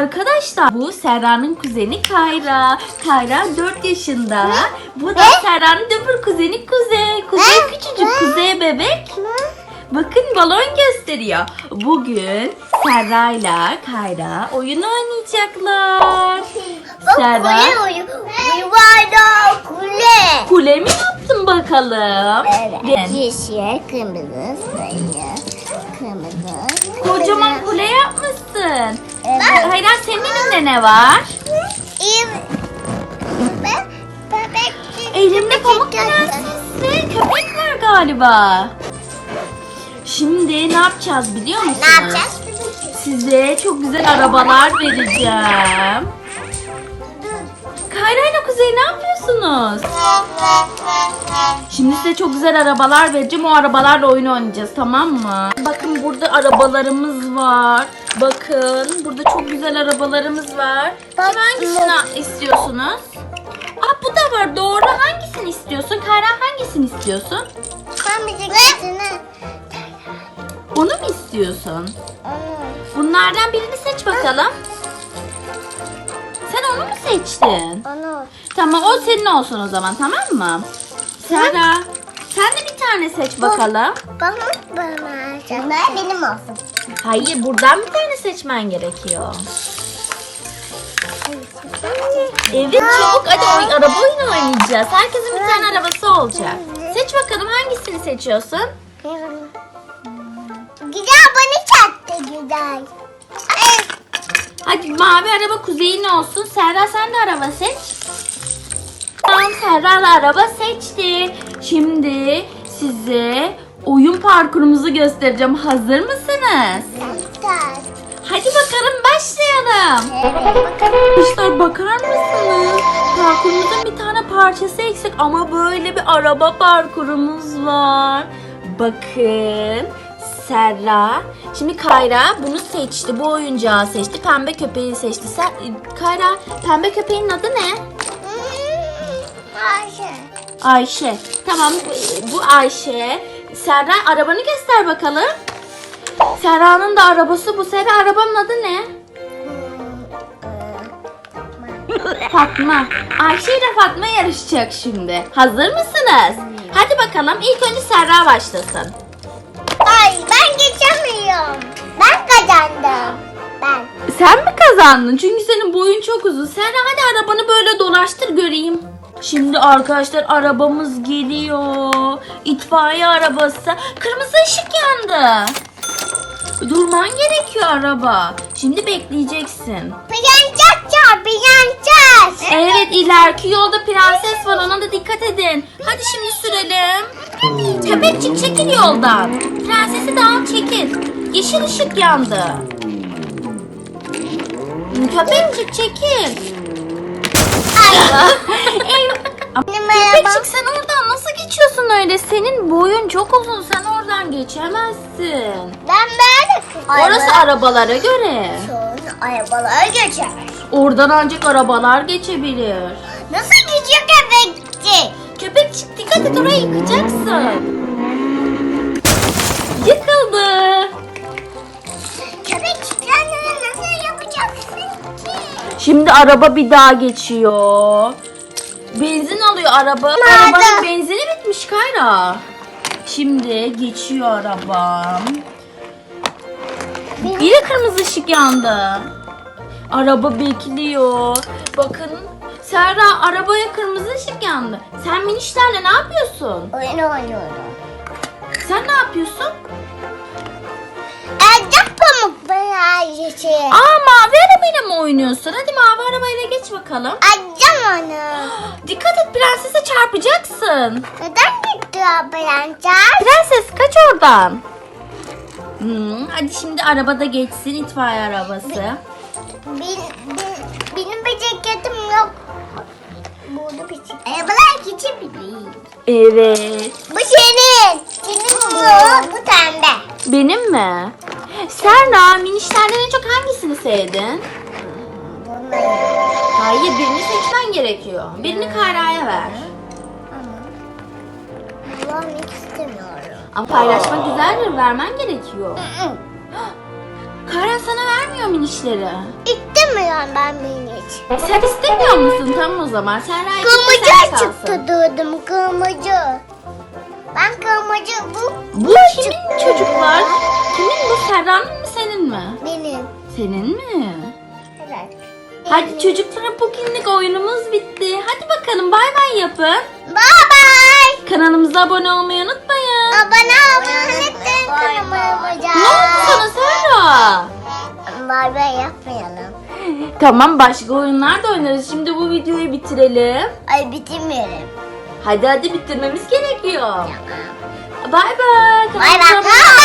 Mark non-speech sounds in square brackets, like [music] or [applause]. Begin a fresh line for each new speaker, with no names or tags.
Arkadaşlar bu Serra'nın kuzeni Kayra. Kayra 4 yaşında. Bu da Serra'nın öbür kuzeni Kuzey. Kuzey küçücük Kuzey bebek. Bakın balon gösteriyor. Bugün Serra ile Kayra oyun oynayacaklar. Serra
Kule. Yuvarlak kule.
kule mi yaptın bakalım?
Evet. Yeşil, kırmızı, sarı,
elinde ne var? Elimde pamuk prenses ve köpek var galiba. Şimdi ne yapacağız biliyor musunuz?
Ne yapacağız?
Size çok güzel arabalar vereceğim. Kayra ile Kuzey ne yapıyorsunuz? Şimdi size çok güzel arabalar vereceğim. O arabalarla oyun oynayacağız tamam mı? Bakın burada arabalarımız var. Bakın burada çok güzel arabalarımız var. Kim hangisini istiyorsunuz? Aa bu da var doğru. Hangisini istiyorsun? Kayra hangisini istiyorsun?
Ben bisikletini.
Onu mu istiyorsun? Bunlardan birini seç bakalım. Sen onu mu seçtin?
Onu.
Tamam o senin olsun o zaman tamam mı? Serra sen de bir tane seç bakalım.
Bana bana. Bunlar benim olsun.
Hayır buradan bir tane seçmen gerekiyor. Evet çabuk hadi oy, araba oyunu oynayacağız. Herkesin bir tane arabası olacak. Seç bakalım hangisini seçiyorsun?
Güzel bana çattı güzel.
Hadi mavi araba kuzeyin olsun. Serra sen de araba seç. Tamam Serra araba seçti. Şimdi size oyun parkurumuzu göstereceğim. Hazır mısınız?
Güzel.
Hadi bakalım başlayalım.
Evet.
Arkadaşlar bakar mısınız? Parkurumuzun bir tane parçası eksik ama böyle bir araba parkurumuz var. Bakın. Serra. Şimdi Kayra bunu seçti. Bu oyuncağı seçti. Pembe köpeği seçti. Sen, Kayra pembe köpeğin adı ne?
Ayşe.
Ayşe. Tamam bu Ayşe. Serra arabanı göster bakalım. Serra'nın da arabası bu. Serra arabanın adı ne? Fatma. Ayşe ile Fatma yarışacak şimdi. Hazır mısınız? Hadi bakalım ilk önce Serra başlasın.
Ay ben geçemiyorum. Ben kazandım. Ben.
Sen mi kazandın? Çünkü senin boyun çok uzun. Serra hadi arabanı böyle dolaştır göreyim. Şimdi arkadaşlar arabamız geliyor. İtfaiye arabası. Kırmızı ışık yandı. Durman gerekiyor araba. Şimdi bekleyeceksin.
Prenses çağır prenses.
Evet ileriki yolda prenses var ona da dikkat edin. Hadi şimdi sürelim. Köpekçik çekil yoldan. Prensesi de al çekil. Yeşil ışık yandı. Köpekçik çekil.
Arabam.
Köpekçik sen oradan nasıl geçiyorsun öyle? Senin boyun çok uzun sen oradan geçemezsin.
Ben böyle.
Orası arabalara göre.
Sonra arabalara geçer.
Oradan ancak arabalar geçebilir.
Nasıl geçiyor köpekçi?
Köpekçik dikkat et orayı yıkacaksın. Şimdi araba bir daha geçiyor. Benzin alıyor araba. Arabanın benzini bitmiş Kayra. Şimdi geçiyor arabam. Yine kırmızı ışık yandı. Araba bekliyor. Bakın Serra arabaya kırmızı ışık yandı. Sen minişlerle ne yapıyorsun?
Oyun oynuyorum.
Sen ne yapıyorsun?
Elde pamuk birazcık.
Aa mavi mı oynuyorsun? Hadi mavi arabayla geç bakalım.
Açacağım onu. [gasps]
Dikkat et prensese çarpacaksın.
Neden gitti o prenses?
Prenses kaç oradan. Hmm, hadi şimdi arabada geçsin itfaiye arabası.
Bin, benim bisikletim yok. Burada bisiklet. Arabalar geçebilir.
Evet.
Bu senin. Senin bu. Bu pembe.
Benim mi? Serra minişlerden en çok hangisini sevdin? Hayır birini seçmen gerekiyor. Birini Kayra'ya ver.
Kullanmak istemiyorum.
Ama paylaşmak güzeldir vermen gerekiyor. Kayra sana vermiyor minişleri.
İstemiyorum ben minik.
Sen istemiyor musun? Tamam o zaman. Sen Ray'ın
Kırmızı çıktı durdum kırmızı. Ben kırmızı bu
Bu kimin çocuklar? Kimin bu? Serra'nın mı senin mi?
benim.
Senin mi? Hadi çocuklar bugünlük oyunumuz bitti. Hadi bakalım bay bay yapın.
Bye bye.
Kanalımıza abone olmayı unutmayın.
Abone olmayı unutmayın kanalımıza.
Ne oldu sana Serra?
Bye bye yapmayalım.
Tamam başka oyunlar da oynarız. Şimdi bu videoyu bitirelim.
Ay bitirmeyelim.
Hadi hadi bitirmemiz gerekiyor.
Tamam.
Bay bay.
Bay bay.